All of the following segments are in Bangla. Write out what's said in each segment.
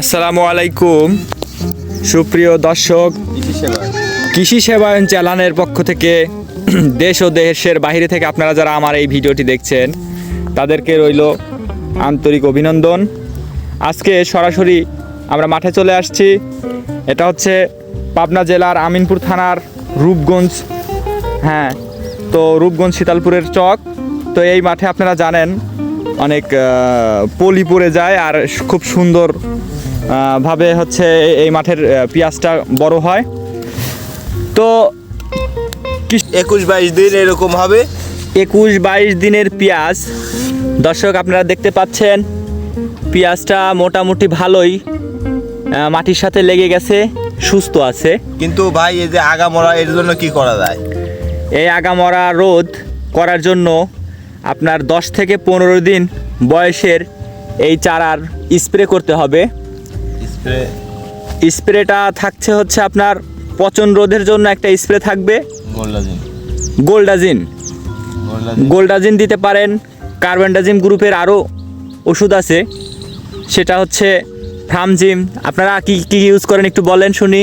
আসসালামু আলাইকুম সুপ্রিয় দর্শক, কৃষি সেবায়ন চ্যানেলের পক্ষ থেকে দেশ ও দেশের বাইরে থেকে আপনারা যারা আমার এই ভিডিওটি দেখছেন, তাদেরকে রইল আন্তরিক অভিনন্দন। আজকে সরাসরি আমরা মাঠে চলে আসছি। এটা হচ্ছে পাবনা জেলার আমিনপুর থানার রূপগঞ্জ হ্যাঁ তো রূপগঞ্জ শীতালপুরের চক। তো এই মাঠে আপনারা জানেন, অনেক পলি পড়ে যায় আর খুব সুন্দর ভাবে হচ্ছে এই- মাঠের পেঁয়াজটা বড় হয়। তো একুশ বাইশ দিন এরকম হবে। একুশ বাইশ দিনের পেঁয়াজ। দর্শক আপনারা দেখতে পাচ্ছেন পেঁয়াজটা মোটামুটি ভালোই মাটির সাথে লেগে গেছে সুস্থ আছে। কিন্তু ভাই এই যে আগামরা এর জন্য কি করা যায়? এই আগামরা রোধ করার জন্য আপনার দশ থেকে পনেরো দিন বয়সের এই চারার স্প্রে করতে হবে। স্প্রে স্প্রেটা থাকছে হচ্ছে আপনার পচন রোধের জন্য একটা স্প্রে থাকবে। গোল্ডাজিন গোল্ডাজিন গোল্ডাজিন গোল্ডাজিন দিতে পারেন। কার্বেন্ডাজিম গ্রুপের আরও ওষুধ আছে। সেটা হচ্ছে ফ্রামজিম আপনারা কি কি ইউজ করেন একটু বলেন শুনি।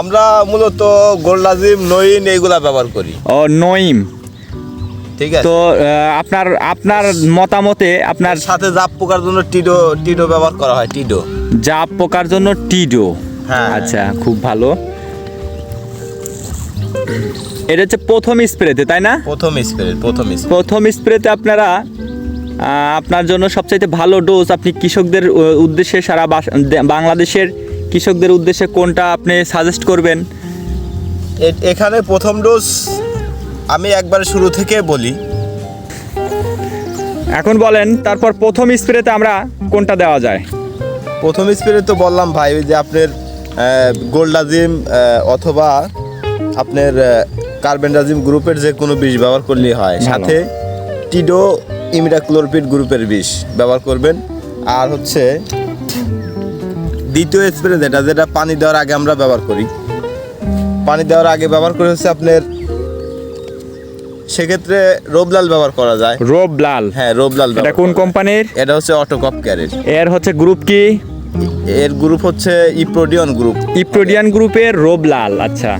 আমরা মূলত গোল্ডাজিম নইন এইগুলা ব্যবহার করি। ও নইম ঠিক আছে? তো আপনার আপনার মতামতে আপনার সাথে জাপ পোকার জন্য টিডো টিডো ব্যবহার করা হয় টিডো। জাপ পোকার জন্য টিডো? হ্যাঁ। আচ্ছা খুব ভালো। এটা হচ্ছে প্রথম স্প্রেতে তাই না? প্রথম স্প্রে প্রথম প্রথম স্প্রেতে আপনারা আপনার জন্য সবচাইতে ভালো ডোজ আপনি কৃষকদের উদ্দেশ্যে সারা বাংলাদেশের কৃষকদের উদ্দেশ্যে কোনটা আপনি সাজেস্ট করবেন? এখানে প্রথম ডোজ আমি একবার শুরু থেকে বলি। এখন বলেন তারপর প্রথম স্প্রেতে আমরা কোনটা দেওয়া যায়? প্রথম স্প্রে তো বললাম ভাই যে আপনার গোল্ডাজিম অথবা আপনার কার্বেন্ডাজিম গ্রুপের যে কোনো বিষ ব্যবহার করলেই হয়। সাথে টিডো ইমিডাক্লোরপিড গ্রুপের বিষ ব্যবহার করবেন। আর হচ্ছে দ্বিতীয় স্প্রে যেটা যেটা পানি দেওয়ার আগে আমরা ব্যবহার করি। পানি দেওয়ার আগে ব্যবহার করে হচ্ছে আপনার সেক্ষেত্রে রোবলাল ব্যবহার করা যায়। রোব লাল? হ্যাঁ রোবলাল এটা কোন কোম্পানির? এটা হচ্ছে অটোকপ ক্যারেট এর হচ্ছে গ্রুপ কি? এর গ্রুপ হচ্ছে ইপ্রোডিয়ন গ্রুপ। ইপ্রোডিয়ান গ্রুপের রোব লাল আচ্ছা।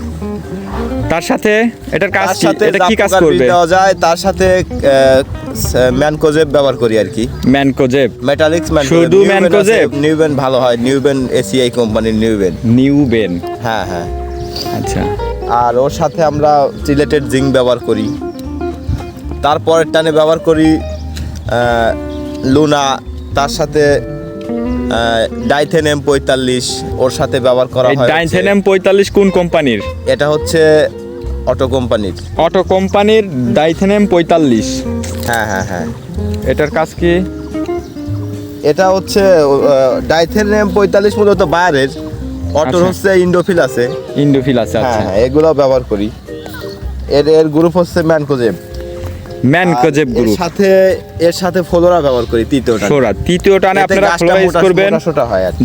তার সাথে এটার কাজ কি? সাথে এটা কি কাজ করবে? দেওয়া যায় তার সাথে ম্যানকোজেব ব্যবহার করি আর কি। ম্যানকোজেব? মেটালিক্স শুধু Mancozeb? নিউবেন ভালো হয় নিউবেন এসিআই কোম্পানির নিউবেন নিউবেন হ্যাঁ হ্যাঁ। আচ্ছা। আর ওর সাথে আমরা চিলেটেড জিঙ্ক ব্যবহার করি। তারপরের টানে ব্যবহার করি লুনা তার সাথে ডাইথেনেম পঁয়তাল্লিশ ওর সাথে ব্যবহার করা হয় ডাইনথেনাম পঁয়তাল্লিশ কোন কোম্পানির? এটা হচ্ছে অটো কোম্পানির। অটো কোম্পানির ডাইথেনেম পঁয়তাল্লিশ। হ্যাঁ হ্যাঁ হ্যাঁ। এটার কাজ কি? এটা হচ্ছে ডাইথেনেম পঁয়তাল্লিশ মূলত বায়ারের। অটোর আচ্ছা। হচ্ছে ইন্ডোফিল আছে। ইন্ডোফিল আছে হ্যাঁ আচ্ছা। হ্যাঁ এগুলো ব্যবহার করি। এর এর গ্রুপ হচ্ছে ম্যানকোজেব ম্যানকোজেব এর গ্রুপ। সাথে এর সাথে ফ্লোরা ব্যবহার করি তৃতীয়টা ফ্লোরা। তৃতীয় টানে আপনারা ফ্লোরা ইউজ করবেন।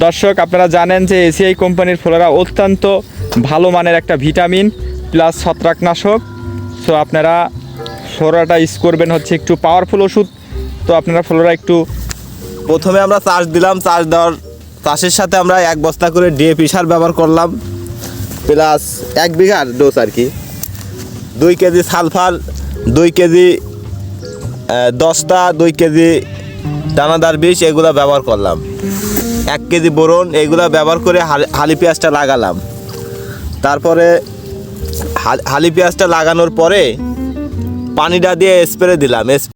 দর্শক আপনারা জানেন যে এসিআই কোম্পানির ফ্লোরা অত্যন্ত ভালো মানের একটা ভিটামিন প্লাস ছত্রাকনাশক। সো আপনারা ফ্লোরাটা ইউজ করবেন হচ্ছে একটু পাওয়ারফুল ওষুধ। তো আপনারা ফ্লোরা একটু প্রথমে আমরা চার্জ দিলাম চার্জ দেওয়ার চাষের সাথে আমরা এক বস্তা করে ডিএপি সার ব্যবহার করলাম। প্লাস এক বিঘার ডোজ আর কি। দুই কেজি সালফার দুই কেজি দশটা, দুই কেজি দানাদার বিষ এগুলো ব্যবহার করলাম। এক কেজি বোরন এগুলো ব্যবহার করে হালি- পেঁয়াজটা লাগালাম। তারপরে হালি পেঁয়াজটা লাগানোর পরে পানিটা দিয়ে স্প্রে দিলাম।